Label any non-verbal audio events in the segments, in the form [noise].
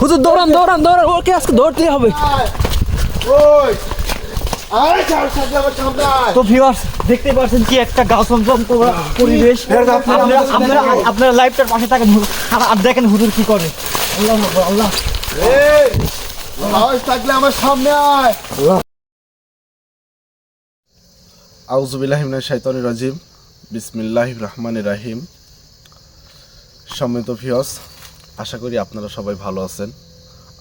হুজুর দৌড়ান দৌড়ান দৌড়ান। ওকে আজকে দৌড়তেই হবে। তো ভিউয়ার্স দেখতে পাচ্ছেন কি একটা চমচম পরিবেশ। আপনারা আপনারা আপনারা লাইভটার পাশে থাকেন আর দেখেন হুজুর কি করে। আল্লাহ আল্লাহ। থাকলে আমার সামনে আয়। আউজুবিল্লাহিমিনাশ শাইতানির রাজিম। বিসমিল্লাহ রহমান রাহিম। সম্মিত ভিয়স আশা করি আপনারা সবাই ভালো আছেন।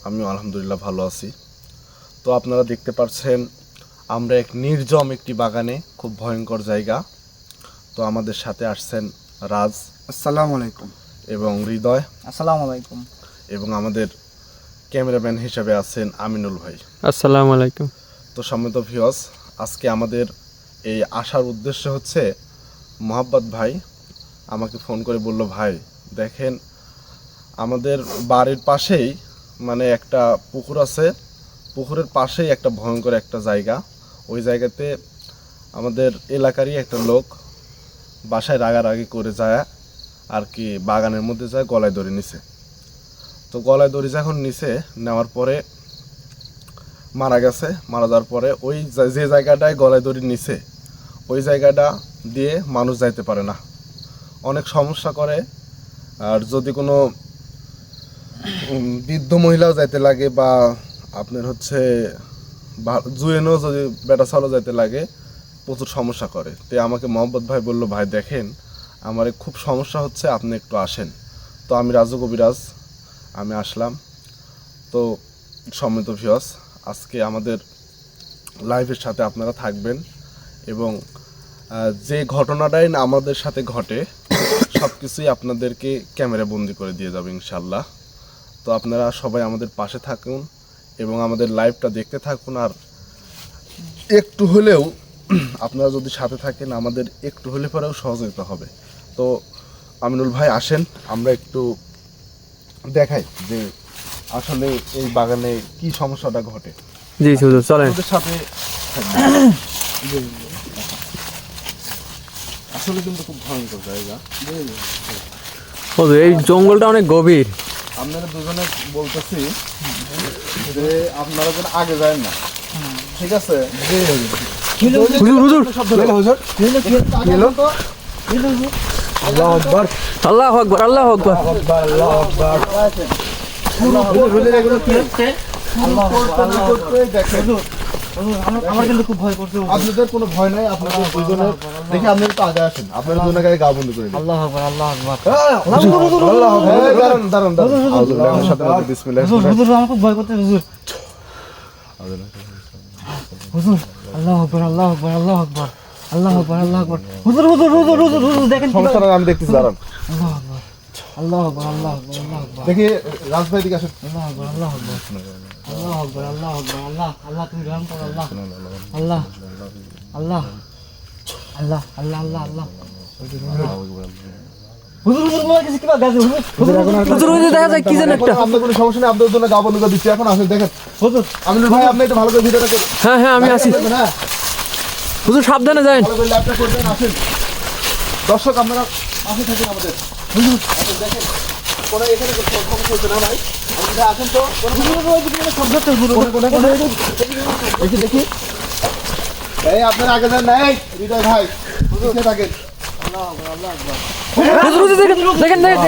আমিও আলহামদুলিল্লাহ ভালো আছি। তো আপনারা দেখতে পাচ্ছেন আমরা এক নির্জম একটি বাগানে খুব ভয়ঙ্কর জায়গা। তো আমাদের সাথে আসছেন রাজ আসসালামু আলাইকুম। এবং হৃদয় আসসালামু আলাইকুম। এবং আমাদের ক্যামেরাম্যান হিসেবে আছেন আমিনুল ভাই। আসসালামু আলাইকুম। তো সম্মিত ভিওস আজকে আমাদের এই আসার উদ্দেশ্য হচ্ছে মোহাব্বত ভাই আমাকে ফোন করে বলল ভাই দেখেন, আমাদের বাড়ির পাশেই মানে একটা পুকুর আছে। পুকুরের পাশেই একটা ভয়ঙ্কর একটা জায়গা। ওই জায়গাতে আমাদের এলাকারই একটা লোক বাসায় রাগারাগি করে যায় আর কি বাগানের মধ্যে যায়, গলায় দড়ি নিছে। তো গলায় দড়ি যখন নিছে, নেওয়ার পরে মারা গেছে। মারা যাওয়ার পরে ওই যে- জায়গাটায় গলায় দড়ি নিছে, ওই জায়গাটা দিয়ে মানুষ যাইতে পারে না। অনেক সমস্যা করে। আর যদি কোনো বৃদ্ধ মহিলাও যাইতে লাগে বা আপনার হচ্ছে জুয়েনও যদি বেটা চালও যাইতে লাগে, প্রচুর সমস্যা করে। তো আমাকে মোহাম্মদ ভাই বলল, ভাই, দেখেন, আমার খুব সমস্যা হচ্ছে, আপনি একটু আসেন। তো আমি রাজু কবিরাজ, আমি আসলাম। তো সম্মিত ভিওস আজকে আমাদের লাইভের সাথে আপনারা থাকবেন এবং যে ঘটনাটাই আমাদের সাথে ঘটে সব কিছুই আপনাদেরকে ক্যামেরা বন্দি করে দিয়ে যাবে ইনশাল্লাহ। তো আপনারা সবাই আমাদের পাশে থাকুন এবং আমাদের লাইভটা দেখতে থাকুন আর একটু হলেও আপনারা যদি সাথে থাকেন আমাদের একটু হলে পরেও সহযোগিতা হবে। তো আমিনুল ভাই আসেন আমরা একটু দেখাই যে আসলে এই বাগানে কি সমস্যাটা ঘটে। জি চলেন। সাথে আসলে কিন্তু খুব ভয়ঙ্কর জায়গা হুজুর এই জঙ্গলটা অনেক গভীর আপনারা দুজনে বলতেছি যে আপনারা যেন আগে যায় না ঠিক আছে হুজুর হুজুর হুজুর গেলো তো আল্লাহু আকবার আল্লাহ আকবার আল্লাহ দেখেন আমার কিন্তু খুব ভয় করছে আপনাদের কোনো ভয় নাই আপনাদের দুজনের দেখি আপনারা একটু আগে আসেন আপনারা দুজনে আগে গা বন্ধ করে আল্লাহ আকবার আল্লাহ আকবার আল্লাহ দাঁড়ান দাঁড়ান দাঁড়ান আউযুবিল্লাহি মিনাশ শাইতানির রাজিম। হুজুর আমার খুব ভয় করছে হুজুর হুজুর আল্লাহ আকবার আল্লাহ আকবার আল্লাহ আকবার আল্লাহ আকবার আল্লাহ আকবার হুজুর হুজুর হুজুর হুজুর হুজুর দেখেন সমস্যা আমি দেখতেছি দাঁড়ান আল্লাহ আকবার আল্লাহ আকবার আল্লাহ আকবার আল্লাহ আকবার দেখি রাজভাই দিকে আসেন আল্লাহ আকবার আল্লাহ আকবার আল্লাহ আকবার আল্লাহ আকবার আল্লাহ আল্লাহ তুমি রহম করো আল্লাহ আল্লাহ আল্লাহ আল্লাহ আল্লাহ আল্লাহ আল্লাহ হ্যাঁ হ্যাঁ আমি হ্যাঁ হুজুর সাবধানে যান দর্শক আপনারা পাশে থাকেন আমাদের হুজুর দেখেন কোনো এখানে সমস্যা হচ্ছে না ভাই? তো। দেখি দেখি। এই আপনার আগে যান নাই হৃদয় ভাই থাকেন দেখেন দেখেন সামনে।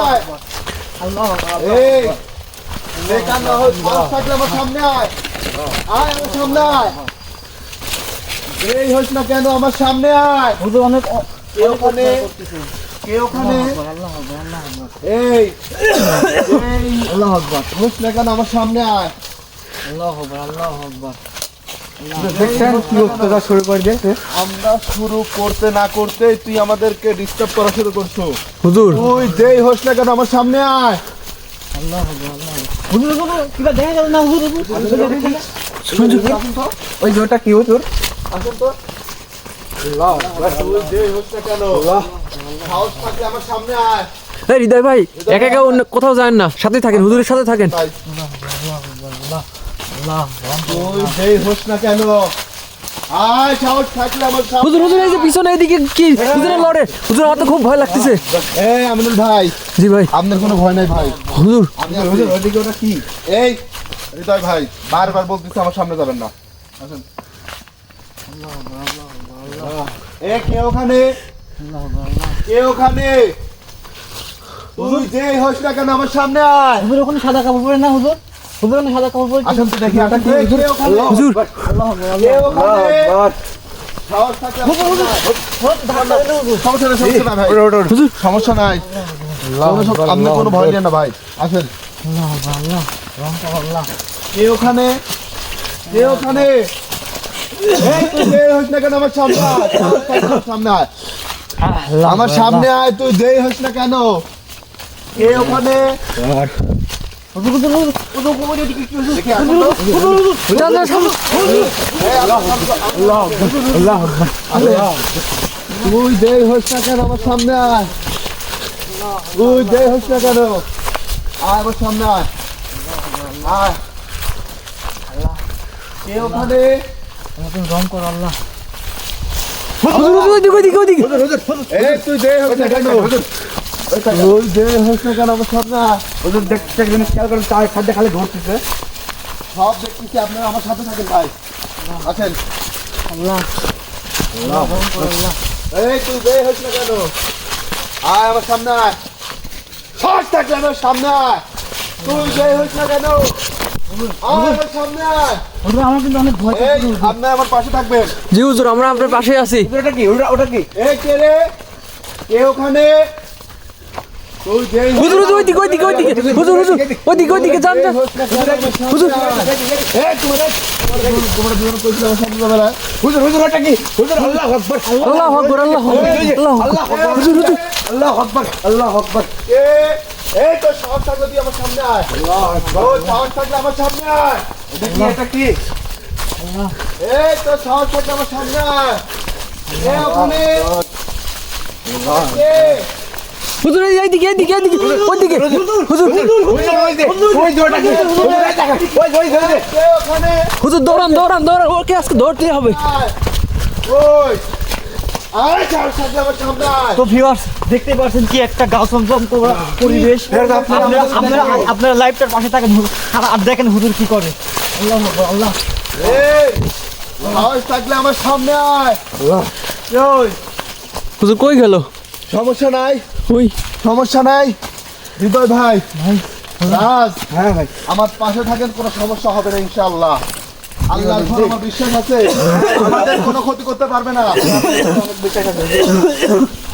আয়। আয়। সামনে আয় আয় আমার সামনে আয় এই হোস না কেন আমার সামনে আয়। হুজুর অনেক কে ওখানে? কে ওখানে? এই। [coughs] আল্লাহ আকবার। না কেন আমার সামনে আয়। আল্লাহ আকবার আল্লাহ আকবার। দেখছেন কি অত্যাচার শুরু করে দিয়েছে? আমরা শুরু করতে না করতে তুই আমাদেরকে ডিস্টার্ব করা শুরু করছ। হুজুর। তুই যেই হোস না কেন আমার সামনে আয়। আল্লাহ আল্লাহ হুজুর হুজুর কিবা দেখা গেল না হুজুর হুজুর? ওই জোরটা কি হুজুর? আসুন তো হৃদয় ভাই একা একা অন্য কোথাও যান না সাথে থাকেন হুজুরের সাথে থাকেন। হুজুর হুজুর এই যে পিছনে এদিকে কি? হুজুরের লড়ে হুজুর আমার তো খুব ভয় লাগতেছে। এই আমিনুল ভাই জি ভাই। আপনার কোনো ভয় নাই ভাই। হুজুর। আপনি হুজুর ওইদিকে ওটা কি? এই হৃদয় ভাই বারবার বলতেছে আমার সামনে যাবেন না। আসেন। এ কে ওখানে? কে ওখানে? তুই যে হোস না কেন আমার সামনে আয়। হুজুর ওখানে সাদা কাপড় পরে না হুজুর? হুজুর ওখানে সাদা কাপড় পরে আসেন তো দেখি এটা কি? কে হুজুর কে ওখানে? সাহস থাকলে আমার সামনে আয়। সমস্যা নাই আপনি কোনো ভয় নেন না ভাই। আসেন। আল্লাহ আল্লাহ রং করো আল্লাহ কে ওখানে? কে ওখানে? না কেন আমার সামনে আয়। আমার সামনে তুই যেই হোস না কেন। কে ওখানে। তুই হোস না কেন আমার সামনে আয়। তুই হোস না কেন। আয় আমার সামনে আয়। আয়। কে ওখানে তুমি রং করো আল্লাহ। সব দেখতেছি আপনারা আমার সাথে থাকেন ভাই। আছেন? আল্লাহ। এই তুই যেই হোস না কেন। আয় আমার সামনে আয়। থাকলে আমার সামনে আয়। তুই যেই হোস না কেন। আমার কিন্তু অনেক ভয় আপনি আমার পাশে থাকবেন জি হুজুর আমরা আপনার পাশে আছি। ওটা কি? ওটা ওটা কি? এই কে রে? কে ওখানে? হুজুর হুজুর ওইদিকে ওইদিকে ওইদিকে। হুজুর হুজুর ওইদিকে ওইদিকে যান যান। হুজুর হুজুর। হুজুর ওটা কি? হুজুর আল্লাহ আকবার। আল্লাহ আকবার আল্লাহ আকবার। আল্লাহ আকবার। আল্লাহ আকবার। আল্লাহ আকবার কে এই তো সাহস থাকলে তুই আমার সামনে আয় ওই সাহস থাকলে আমার সামনে আয় এটা কি এটা কি এই তো সাহস থাকলে আমার সামনে আয় এ ওখানে কে? হুজুর এই- এইদিকে এইদিকে এইদিকে ওইদিকে হুজুর হুজুর ওই যে ওই যে ওটা কি হুজুর এই দেখেন ওই যে, ওই যে, ওই যে কে ওখানে হুজুর দৌড়ান দৌড়ান দৌড়ান ওকে আজকে ধরতে হবে ওই তো ভিউয়ার্স দেখতে পাচ্ছেন কি একটা গাছ চমচম করা পরিবেশ। আপনারা আপনারা আপনারা লাইভটার পাশে থাকেন। আর দেখেন হুজুর কি করে। আল্লাহ থাকলে আমার সামনে আয়। হুজুর কই গেল? সমস্যা নাই? ওই সমস্যা নাই? হৃদয় ভাই ভাই। রাজ হ্যাঁ ভাই। আমার পাশে থাকেন কোনো সমস্যা হবে না ইনশাআল্লাহ। আল্লাহর উপর আমার বিশ্বাস আছে। আমাদের কোনো ক্ষতি করতে পারবে না।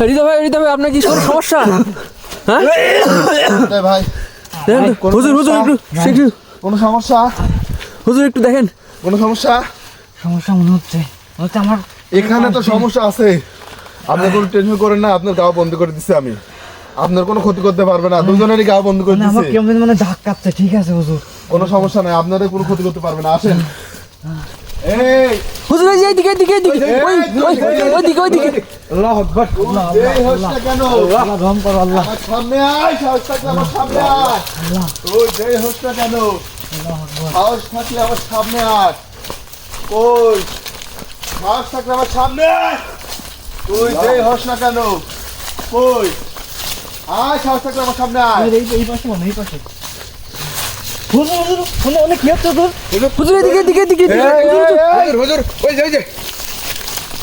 হৃদয় ভাই হৃদয় ভাই আপনার কি কোনো সমস্যা? হ্যাঁ? ভাই হুজুর হুজুর একটু একটু কোনো সমস্যা? হুজুর একটু দেখেন। কোনো সমস্যা? সমস্যা মনে হচ্ছে। আমার এখানে তো সমস্যা আছে। আপনি কোনো টেনশন করেন না আপনার গাও বন্ধ করে দিচ্ছি আমি। আপনার কোনো ক্ষতি করতে পারবে না। দুজনেরই গাও বন্ধ করে মানে আমার দিচ্ছি কেমন মানে ঠিক আছে হুজুর। কোনো সমস্যা নাই আপনাদের কোনো ক্ষতি করতে পারবে না আসেন। এই! হুজুর এই যে এইদিকে এইদিকে এইদিকে ওই ওই ওইদিকে ওইদিকে। আল্লাহ আকবার এই হোস কেন? আল্লাহ রহম করো আল্লাহ। সামনে আয় সাহস থাকলে আমার সামনে আয়। আল্লাহ ওই যেই হোস না কেন। সাহস থাকলে আমার সামনে আয়। ওই সাহস থাকলে আমার সামনে আয়। তুই যেই হোস না কেন? ওই আয় সাহস থাকলে আমার সামনে আয়। এই এই পাশে মানে এই পাশে। অনেক হুজুর। এদিকে এদিকে এদিকে হুজুর হুজুর। ওই যে ওই যে।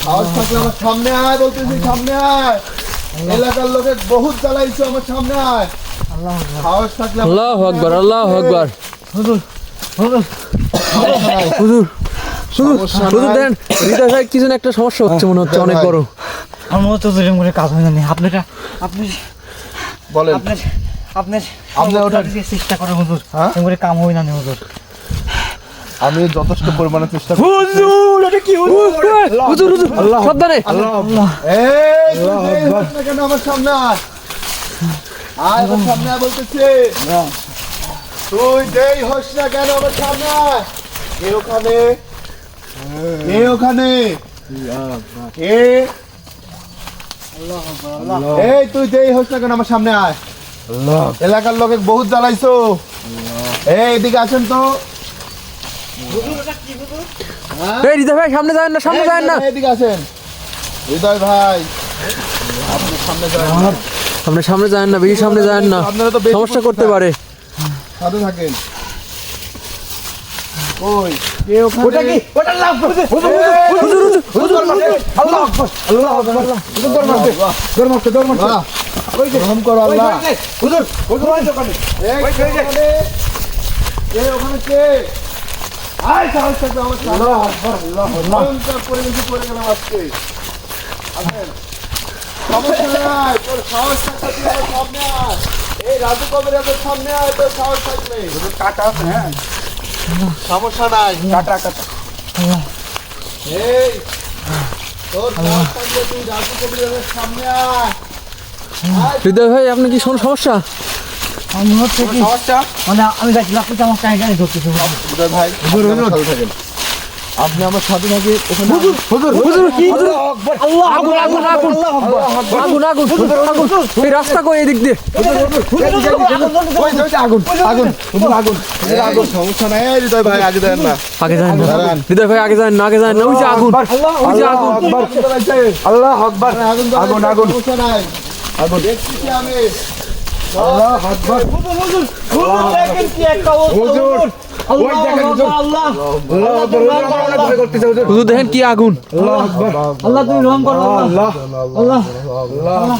সাহস থাকলে আমার সামনে আয় বলতেছি সামনে আয়। এলাকার লোকে বহুত জ্বালাইছো আমার সামনে আয়। আল্লাহ আকবার। থাকলে আল্লাহ আকবার আল্লাহ আকবার। হুজুর হুজুর। হুজুর দেন হৃদয় ভাই কিছু না একটা সমস্যা হচ্ছে মনে হচ্ছে অনেক বড়। আমার মনে হচ্ছে এরকম করে কাজ হয় না আপনারা আপনি বলেন। আপনার আপনি ওটা- চেষ্টা করেন হুজুর। হ্যাঁ? কাম না নি হুজুর। আমি যথেষ্ট পরিমাণে চেষ্টা করি। হুজুর এটা কি হুজুর? হুজুর হুজুর সাবধানে। আল্লাহ এই তুই যেই হোস না কেন আমার সামনে আয়? আয় আমার সামনে আয় বলতেছি। তুই যেই হোস না কেন আমার সামনে আয়। কে ওখানে। কে ওখানে। কে এই তুই যেই হোস না কেন আমার সামনে আয়। এলাকার লোকে বহুত জ্বালাইছো। এই এদিকে আছেন তো। এই হৃদয় ভাই সামনে যাবেন না সামনে যাবেন না। এদিকে আসেন। হৃদয় ভাই। আপনি সামনে যান সামনে সামনে যাবেন না বেশি সামনে যাবেন না। সমস্যা করতে পারে। সাথে থাকেন। ওই ওটা কি? ওটা লাভ করছে। হুজুর হুজুর হুজুর আল্লাহ আকবার। আল্লাহ আকবার হুজুর দর মারছে দর রহম করো আল্লাহ। হুজুর হুজুর ওই, কে ওই। ওখানে? কে? ওখানে কে? আয় সাহস থাকবে আমার আল্লাহ আকবার আল্লাহ আল্লাহ। ভয়ঙ্কর পরিবেশে পড়ে গেলাম আজকে? আসেন। সমস্যা নাই, তোর সাহস থাকলে তুই সামনে আয়। এই রাজু কবিরাজের সামনে আয় তোর সাহস থাকলে কাটা আছে হ্যাঁ। সমস্যা নাই। কাটা কাটা। এই তোর সাহস থাকলে তুই রাজু কবিরাজের সামনে আয়। হৃদয় ভাই আপনি কি শোন সমস্যা? আমি হচ্ছে কি সমস্যা? মানে আমি আপনি আমার কানে কানে ধরতেছে উদয় ভাই আপনি আমার সাথে থাকেন। আপনি আমার সাথে থাকি ওখানে হুজুর হুজুর কি? আল্লাহ আগুন আগুন আগুন আগুন আগুন। আগুন এই রাস্তা কই এদিক দিয়ে? আগুন আগুন হুজুর আগুন। আগুন। সমস্যা নাই এই হৃদয় ভাই আগে দেন না। আগে যান না। দাঁড়ান। হৃদয় ভাই আগে যান না আগে যান না। ওই যে আগুন ওই যে আগুন। আল্লাহ আকবার। আগুন আগুন আগুন। সমস্যা নাই। আগুন দেখছি কি আমি আল্লাহ আকবার হুজুর। দেখেন কি আগুন। আল্লাহ তুমি রহম করো আল্লাহ। আল্লাহ। আল্লাহ। আল্লাহ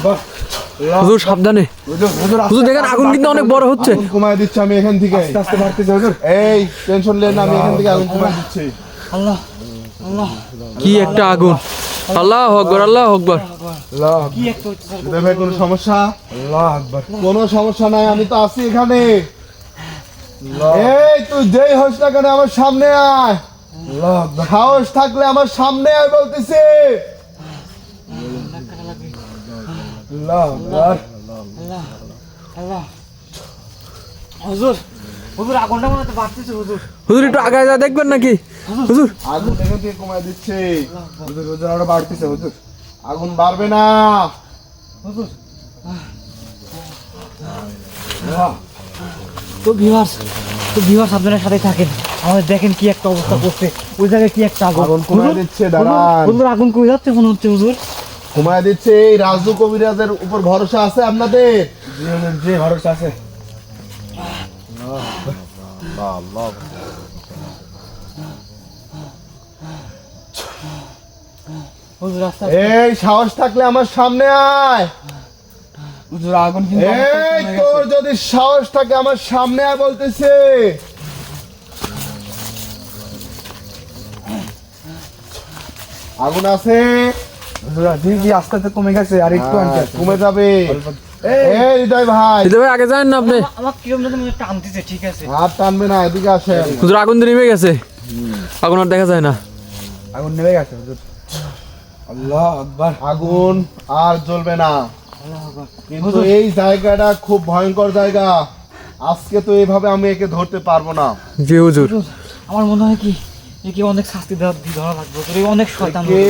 হুজুর সাবধানে। হুজুর দেখেন আগুন কিন্তু অনেক বড় হচ্ছে। কমায় দিচ্ছি আমি এখান থেকে। আস্তে আস্তে বাড়তেছে হুজুর। এই টেনশন নেন আমি এখান থেকে আগুন কমায় দিচ্ছি। আল্লাহ আল্লাহ। কি একটা আগুন। আল্লাহ আকবার আল্লাহ আকবার। আল্লাহ কি একটা হচ্ছে স্যার হৃদয় ভাই কোনো সমস্যা? কোনো সমস্যা নাই আমি তো আছি এখানে। এই তুই যেই হোস না কেন আমার সামনে আয়। সাহস থাকলে আমার সামনে আয় বলতেছে। আল্লাহ আকবার। আল্লাহ আল্লাহ। হুজুর হুজুর আগুনটা মনে বাড়তেছে হুজুর। হুজুর একটু আগে যা দেখবেন নাকি? হুজুর। আগুন এখান থেকে কমায় দিচ্ছে। হুজুর হুজুর আরও বাড়তেছে হুজুর। আগুন বাড়বে না। হুজুর। তো ভিউয়ার্স তো ভিউয়ার্স আপনারা সাথে থাকেন। আমাদের দেখেন কি একটা অবস্থা করছে। ওই জায়গায় কি একটা আগুন? হুজুর, দিচ্ছে দাঁড়ান। হুজুর আগুন কমে যাচ্ছে মনে হচ্ছে হুজুর। কমায় দিচ্ছে এই রাজু কবিরাজের উপর ভরসা আছে আপনাদের? জি ভরসা আছে। হুজুর রাস্তা এই সাহস থাকলে আমার সামনে আয়। হুজুর আগুন কিন্তু এই তোর যদি সাহস থাকে আমার সামনে আয় বলতেছে। আগুন আছে? জি জি আস্তে আস্তে কমে গেছে আর একটু আনতে হ্যাঁ, কমে যাবে। এই এই হৃদয় ভাই। হৃদয় ভাই আগে যান না আপনি। আমার কিরম যেন টানতেছে ঠিক আছে। হাত টানবে না এদিকে আসেন। হুজুর আগুন নেমে গেছে। আগুন আর দেখা যায় না। আগুন নেমে গেছে হুজুর। আল্লাহ আকবার। আগুন আর জ্বলবে না। কিন্তু এই জায়গাটা খুব ভয়ঙ্কর জায়গা। আজকে তো এইভাবে আমি একে ধরতে পারব না। জি হুজুর। আমার মনে হয় কি একে অনেক শাস্তি দেওয়া ধরা লাগবে। এ অনেক শয়তান কে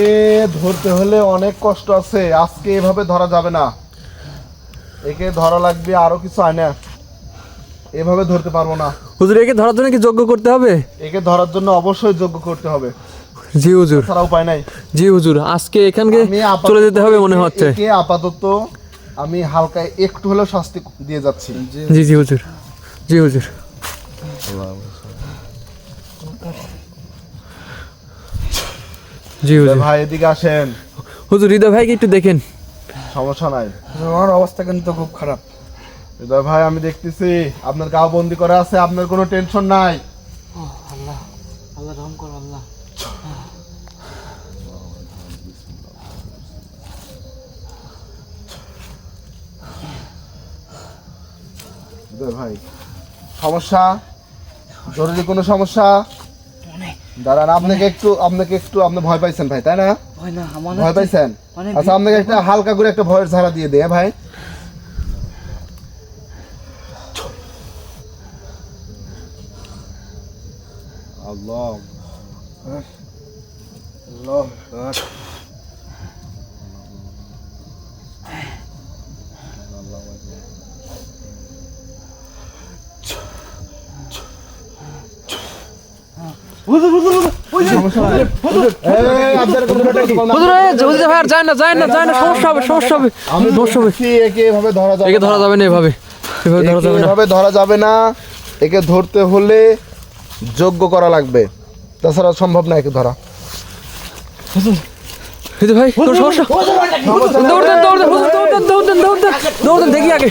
ধরতে হলে অনেক কষ্ট আছে। আজকে এভাবে ধরা যাবে না। একে ধরা লাগবে আরও কিছু আয়না এভাবে ধরতে পারব না। হুজুর একে ধরার জন্য কি যোগ্য করতে হবে? একে ধরার জন্য অবশ্যই যোগ্য করতে হবে। জি হুজুর। ছাড়া উপায় নাই। জি হুজুর আজকে এখানকে চলে যেতে হবে মনে হচ্ছে। আপাতত আমি হালকা একটু হলেও শাস্তি দিয়ে যাচ্ছি। জি জি হুজুর। জি হুজুর। জি হুজুর। ভাই এদিকে আসেন। হুজুর হৃদয় ভাইকে একটু দেখেন। সমস্যা নাই। আমার অবস্থা কিন্তু খুব খারাপ। হৃদয় ভাই আমি দেখতেছি আপনার গাও বন্দি করা আছে আপনার কোনো টেনশন নাই আল্লাহ আল্লাহ রহম করো আল্লাহ হৃদয় ভাই। সমস্যা? জরুরি কোনো সমস্যা? দাঁড়ান আপনাকে একটু আপনাকে একটু আপনি ভয় পাইছেন ভাই তাই না? ভয় পাইছেন? আচ্ছা আপনাকে একটা হালকা করে একটা ভয়ের ঝাড়া দিয়ে দে ভাই। আল্লাহ। আল্লাহ। ধরা যাবে না। একে ধরতে হলে যোগ্য করা লাগবে। তাছাড়া সম্ভব না একে ধরা। দেখি আগে